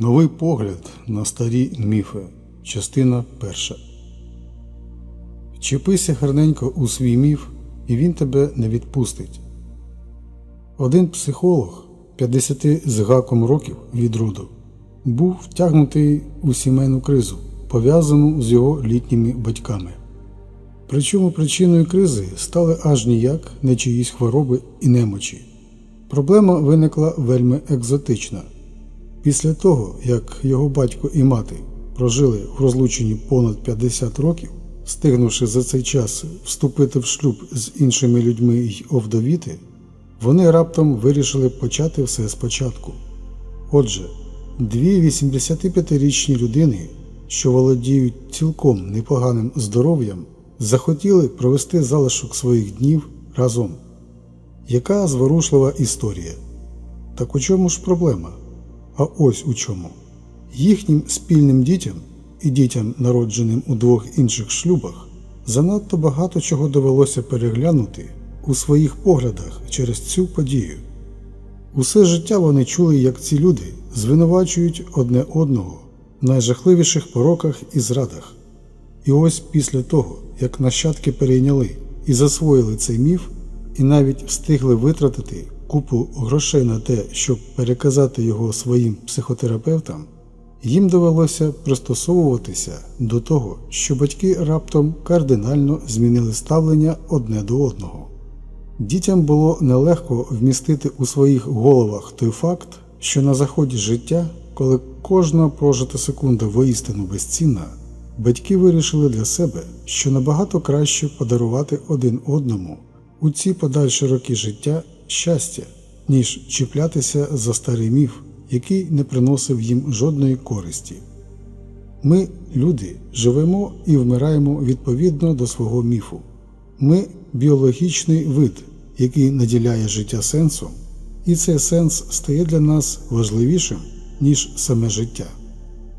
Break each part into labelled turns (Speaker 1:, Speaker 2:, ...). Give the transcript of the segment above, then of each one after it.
Speaker 1: Новий погляд на старі міфи. Частина перша. Вчепися гарненько у свій міф, і він тебе не відпустить. Один психолог 50 з гаком років від роду був втягнутий у сімейну кризу, пов'язану з його літніми батьками. Причому причиною кризи стали аж ніяк не чиїсь хвороби і немочі. Проблема виникла вельми екзотична. Після того, як його батько і мати прожили в розлученні понад 50 років, встигнувши за цей час вступити в шлюб з іншими людьми й овдовіти, вони раптом вирішили почати все спочатку. Отже, дві 85-річні людини, що володіють цілком непоганим здоров'ям, захотіли провести залишок своїх днів разом. Яка зворушлива історія? Так у чому ж проблема? А ось у чому. Їхнім спільним дітям і дітям, народженим у двох інших шлюбах, занадто багато чого довелося переглянути у своїх поглядах через цю подію. Усе життя вони чули, як ці люди звинувачують одне одного в найжахливіших пороках і зрадах. І ось після того, як нащадки перейняли і засвоїли цей міф, і навіть встигли витратити купу грошей на те, щоб переказати його своїм психотерапевтам, їм довелося пристосовуватися до того, що батьки раптом кардинально змінили ставлення одне до одного. Дітям було нелегко вмістити у своїх головах той факт, що на заході життя, коли кожна прожита секунда воістину безцінна, батьки вирішили для себе, що набагато краще подарувати один одному у ці подальші роки життя щастя, ніж чіплятися за старий міф, який не приносив їм жодної користі. Ми, люди, живемо і вмираємо відповідно до свого міфу. Ми біологічний вид, який наділяє життя сенсом, і цей сенс стає для нас важливішим, ніж саме життя.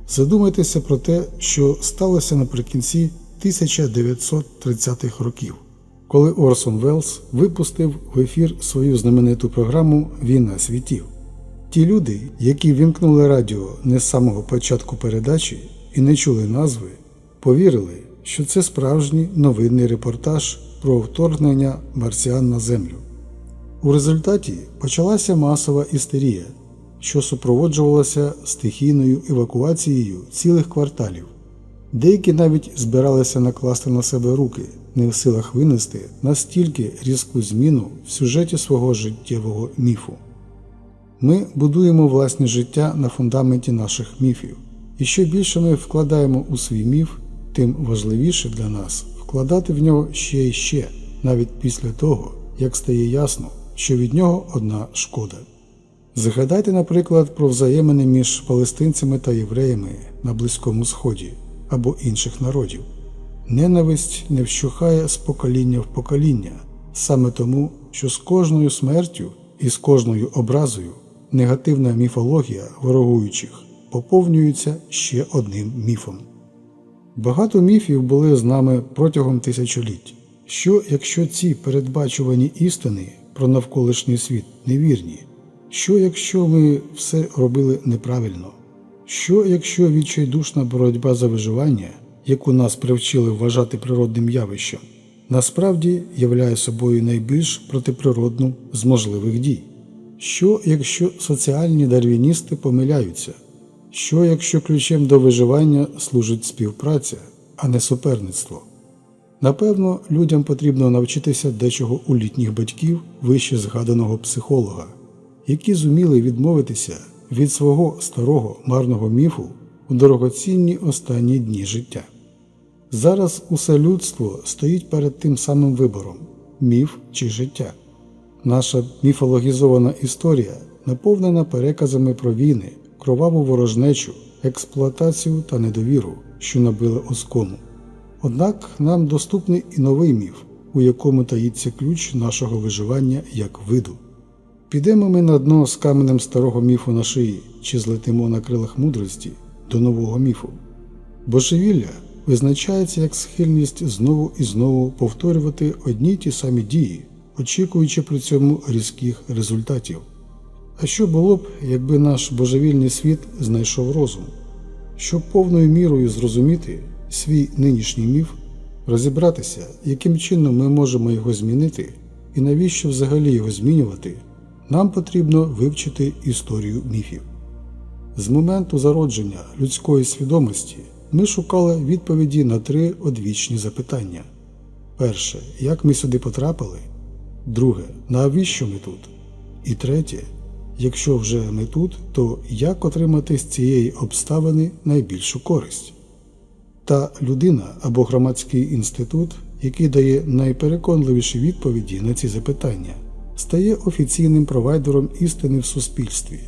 Speaker 1: Задумайтеся про те, що сталося наприкінці 1930-х років, коли Орсон Веллс випустив в ефір свою знамениту програму Війна світів. Ті люди, які вімкнули радіо не з самого початку передачі і не чули назви, повірили, що це справжній новинний репортаж про вторгнення марсіан на Землю. У результаті почалася масова істерія, що супроводжувалася стихійною евакуацією цілих кварталів. Деякі навіть збиралися накласти на себе руки, не в силах винести настільки різку зміну в сюжеті свого життєвого міфу. Ми будуємо власне життя на фундаменті наших міфів, і що більше ми вкладаємо у свій міф, тим важливіше для нас вкладати в нього ще й ще, навіть після того, як стає ясно, що від нього одна шкода. Згадайте, наприклад, про взаємини між палестинцями та євреями на Близькому Сході або інших народів. Ненависть не вщухає з покоління в покоління, саме тому, що з кожною смертю і з кожною образою негативна міфологія ворогуючих поповнюється ще одним міфом. Багато міфів були з нами протягом тисячоліть. Що, якщо ці передбачувані істини про навколишній світ невірні? Що, якщо ми все робили неправильно? Що, якщо відчайдушна боротьба за виживання, яку нас привчили вважати природним явищем, насправді являє собою найбільш протиприродну з можливих дій? Що, якщо соціальні дарвіністи помиляються? Що, якщо ключем до виживання служить співпраця, а не суперництво? Напевно, людям потрібно навчитися дечого у літніх батьків вище згаданого психолога, які зуміли відмовитися від свого старого марного міфу у дорогоцінні останні дні життя. Зараз усе людство стоїть перед тим самим вибором міф чи життя. Наша міфологізована історія наповнена переказами про війни, кроваву ворожнечу, експлуатацію та недовіру, що набили оскому. Однак нам доступний і новий міф, у якому таїться ключ нашого виживання як виду. Підемо ми на дно з каменем старого міфу на шиї чи злетимо на крилах мудрості до нового міфу. Божевілля визначається як схильність знову і знову повторювати одні й ті самі дії, очікуючи при цьому різких результатів. А що було б, якби наш божевільний світ знайшов розум? Щоб повною мірою зрозуміти свій нинішній міф, розібратися, яким чином ми можемо його змінити і навіщо взагалі його змінювати, нам потрібно вивчити історію міфів. З моменту зародження людської свідомості ми шукали відповіді на три одвічні запитання. Перше, як ми сюди потрапили? Друге, навіщо ми тут? І третє, якщо вже ми тут, то як отримати з цієї обставини найбільшу користь? Та людина або громадський інститут, який дає найпереконливіші відповіді на ці запитання, стає офіційним провайдером істини в суспільстві.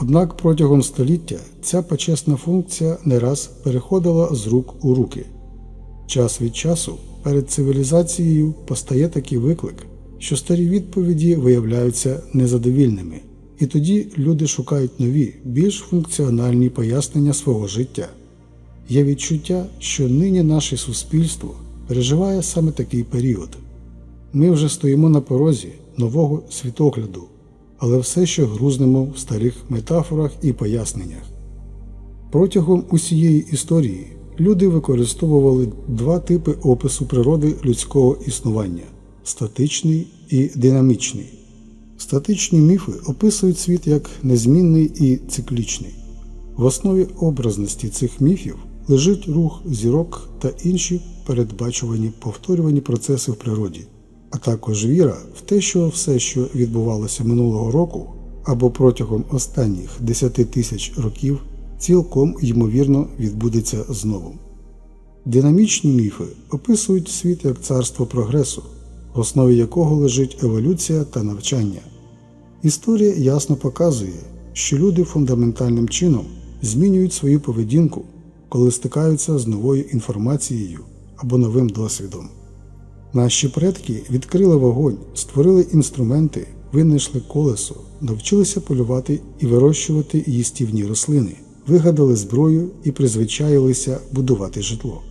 Speaker 1: Однак протягом століття ця почесна функція не раз переходила з рук у руки. Час від часу перед цивілізацією постає такий виклик, що старі відповіді виявляються незадовільними, і тоді люди шукають нові, більш функціональні пояснення свого життя. Є відчуття, що нині наше суспільство переживає саме такий період. Ми вже стоїмо на порозі нового світогляду, але все ще грузнемо в старих метафорах і поясненнях. Протягом усієї історії люди використовували два типи опису природи людського існування статичний і динамічний. Статичні міфи описують світ як незмінний і циклічний. В основі образності цих міфів лежить рух зірок та інші передбачувані повторювані процеси в природі, а також віра в те, що все, що відбувалося минулого року або протягом останніх 10 тисяч років, цілком ймовірно відбудеться знову. Динамічні міфи описують світ як царство прогресу, в основі якого лежить еволюція та навчання. Історія ясно показує, що люди фундаментальним чином змінюють свою поведінку, коли стикаються з новою інформацією або новим досвідом. Наші предки відкрили вогонь, створили інструменти, винайшли колесо, навчилися полювати і вирощувати їстівні рослини, вигадали зброю і призвичаїлися будувати житло.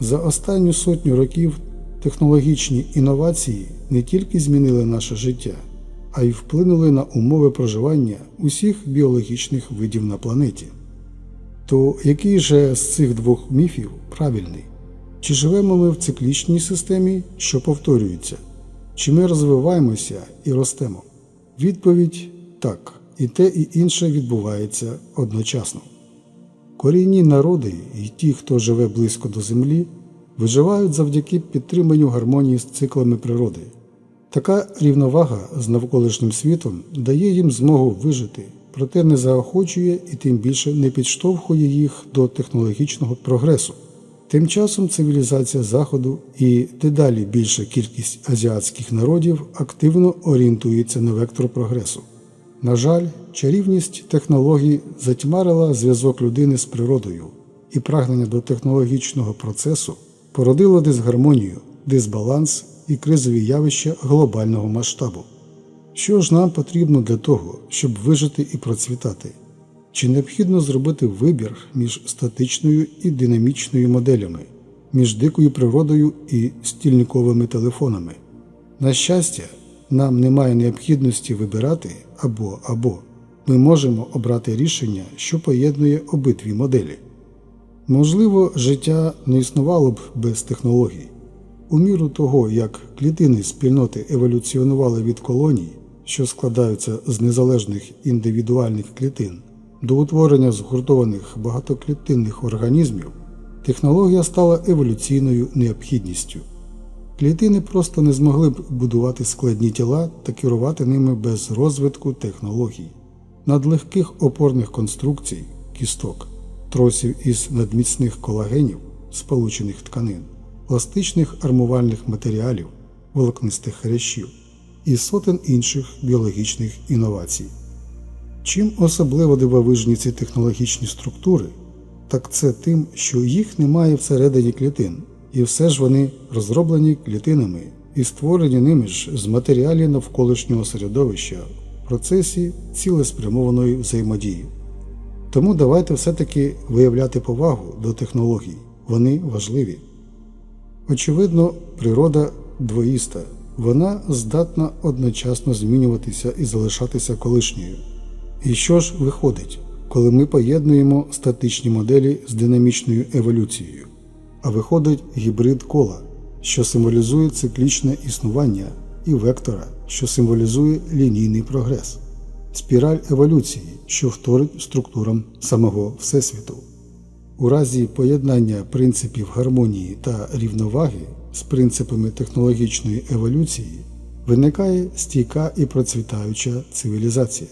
Speaker 1: За останню сотню років технологічні інновації не тільки змінили наше життя, а й вплинули на умови проживання усіх біологічних видів на планеті. То який же з цих двох міфів правильний? Чи живемо ми в циклічній системі, що повторюється? Чи ми розвиваємося і ростемо? Відповідь так, і те, і інше відбувається одночасно. Корінні народи і ті, хто живе близько до землі, виживають завдяки підтриманню гармонії з циклами природи. Така рівновага з навколишнім світом дає їм змогу вижити, проте не заохочує і тим більше не підштовхує їх до технологічного прогресу. Тим часом цивілізація Заходу і дедалі більша кількість азіатських народів активно орієнтується на вектор прогресу. На жаль, чарівність технологій затьмарила зв'язок людини з природою, і прагнення до технологічного процесу породило дисгармонію, дисбаланс і кризові явища глобального масштабу. Що ж нам потрібно для того, щоб вижити і процвітати? Чи необхідно зробити вибір між статичною і динамічною моделями, між дикою природою і стільниковими телефонами? На щастя, нам немає необхідності вибирати або або ми можемо обрати рішення, що поєднує обидві моделі. Можливо, життя не існувало б без технологій. У міру того, як клітини спільноти еволюціонували від колоній, що складаються з незалежних індивідуальних клітин, до утворення згуртованих багатоклітинних організмів, технологія стала еволюційною необхідністю. Клітини просто не змогли б будувати складні тіла та керувати ними без розвитку технологій, надлегких опорних конструкцій, кісток, тросів із надміцних колагенів, сполучених тканин, пластичних армувальних матеріалів, волокнистих хрящів і сотень інших біологічних інновацій. Чим особливо дивовижні ці технологічні структури, так це тим, що їх немає всередині клітин, і все ж вони розроблені клітинами і створені ними ж з матеріалів навколишнього середовища в процесі цілеспрямованої взаємодії. Тому давайте все-таки виявляти повагу до технологій, вони важливі. Очевидно, природа двоїста, вона здатна одночасно змінюватися і залишатися колишньою. І що ж виходить, коли ми поєднуємо статичні моделі з динамічною еволюцією? А виходить гібрид кола, що символізує циклічне існування, і вектора, що символізує лінійний прогрес, спіраль еволюції, що вторить структурам самого Всесвіту. У разі поєднання принципів гармонії та рівноваги з принципами технологічної еволюції виникає стійка і процвітаюча цивілізація.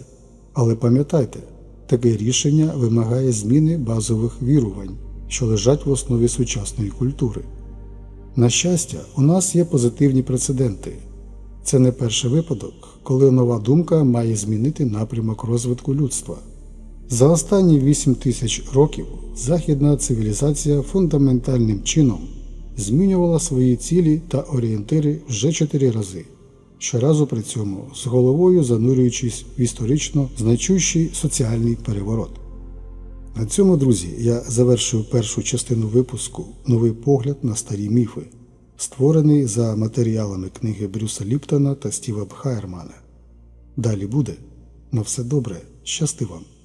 Speaker 1: Але пам'ятайте, таке рішення вимагає зміни базових вірувань, що лежать в основі сучасної культури. На щастя, у нас є позитивні прецеденти. Це не перший випадок, коли нова думка має змінити напрямок розвитку людства. За останні 8 тисяч років західна цивілізація фундаментальним чином змінювала свої цілі та орієнтири вже чотири рази, щоразу при цьому з головою занурюючись в історично значущий соціальний переворот. На цьому, друзі, я завершую першу частину випуску Новий погляд на старі міфи, створений за матеріалами книги Брюса Ліптона та Стіва Бхайермана. Далі буде. На все добре, щасти вам!